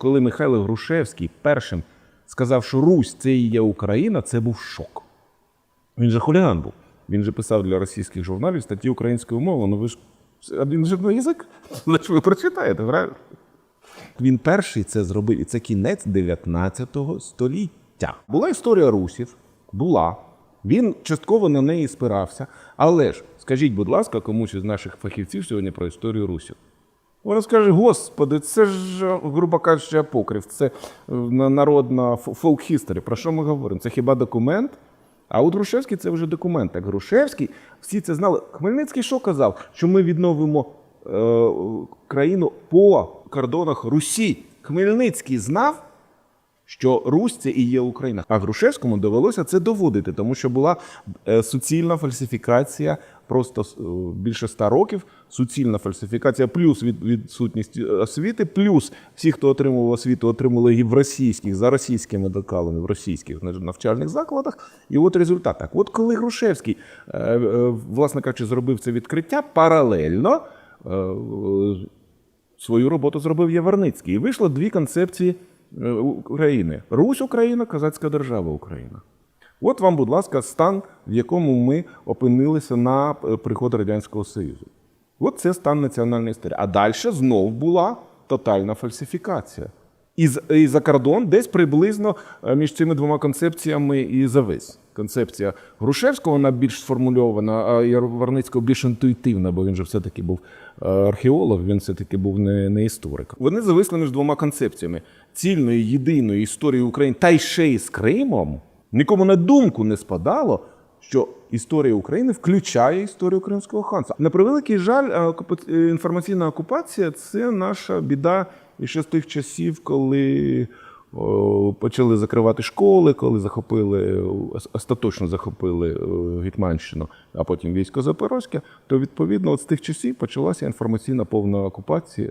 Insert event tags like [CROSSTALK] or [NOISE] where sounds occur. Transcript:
Коли Михайло Грушевський першим сказав, що Русь це і є Україна, це був шок. Він же хуліган був. Він же писав для російських журналів статті українською мовою. Ну ви ж один на язик. [LAUGHS] Ж ви прочитаєте, правильно? Він перший це зробив, і це кінець 19 століття. Була історія русів, була. Він частково на неї спирався. Але ж скажіть, будь ласка, комусь із наших фахівців сьогодні про історію русів. Вона скаже: Господи, це ж, грубо кажучи, апокриф, це е, народна фолк хістері. Про що ми говоримо? Це хіба документ? А от Грушевський це вже документ. Так Грушевський, всі це знали. Хмельницький що казав? Що ми відновимо е, країну по кордонах Русі. Хмельницький знав, що Русь це і є Україна. А Грушевському довелося це доводити, тому що була е, суцільна фальсифікація просто е, більше ста років. Суцільна фальсифікація, плюс від, відсутність е, освіти, плюс всі, хто отримував освіту, отримали її в російських, за російськими докалами, в російських навчальних закладах. І от результат. Так, от коли Грушевський, власне кажучи, зробив це відкриття, паралельно. свою роботу зробив Яворницький. І вийшло дві концепції України: Русь Україна, Казацька держава Україна. От вам, будь ласка, стан, в якому ми опинилися на е, приход Радянського Союзу. От це стан національної історії. А далі знов була тотальна фальсифікація. І, за кордон десь приблизно е, між цими двома концепціями і завис. Концепція Грушевського вона більш сформульована, а Яворницького більш інтуїтивна, бо він же все-таки був е, археолог, він все-таки був не, не історик. Вони зависли між двома концепціями: цільної єдиної історії України та й ще й з Кримом. Нікому на думку не спадало, що історія України включає історію Кримського ханства. На превеликий жаль, е, е, інформаційна окупація це наша біда ще з тих часів, коли почали закривати школи, коли захопили остаточно захопили е, Гетьманщину, а потім військо Запорозьке, то відповідно от з тих часів почалася інформаційна повна окупація.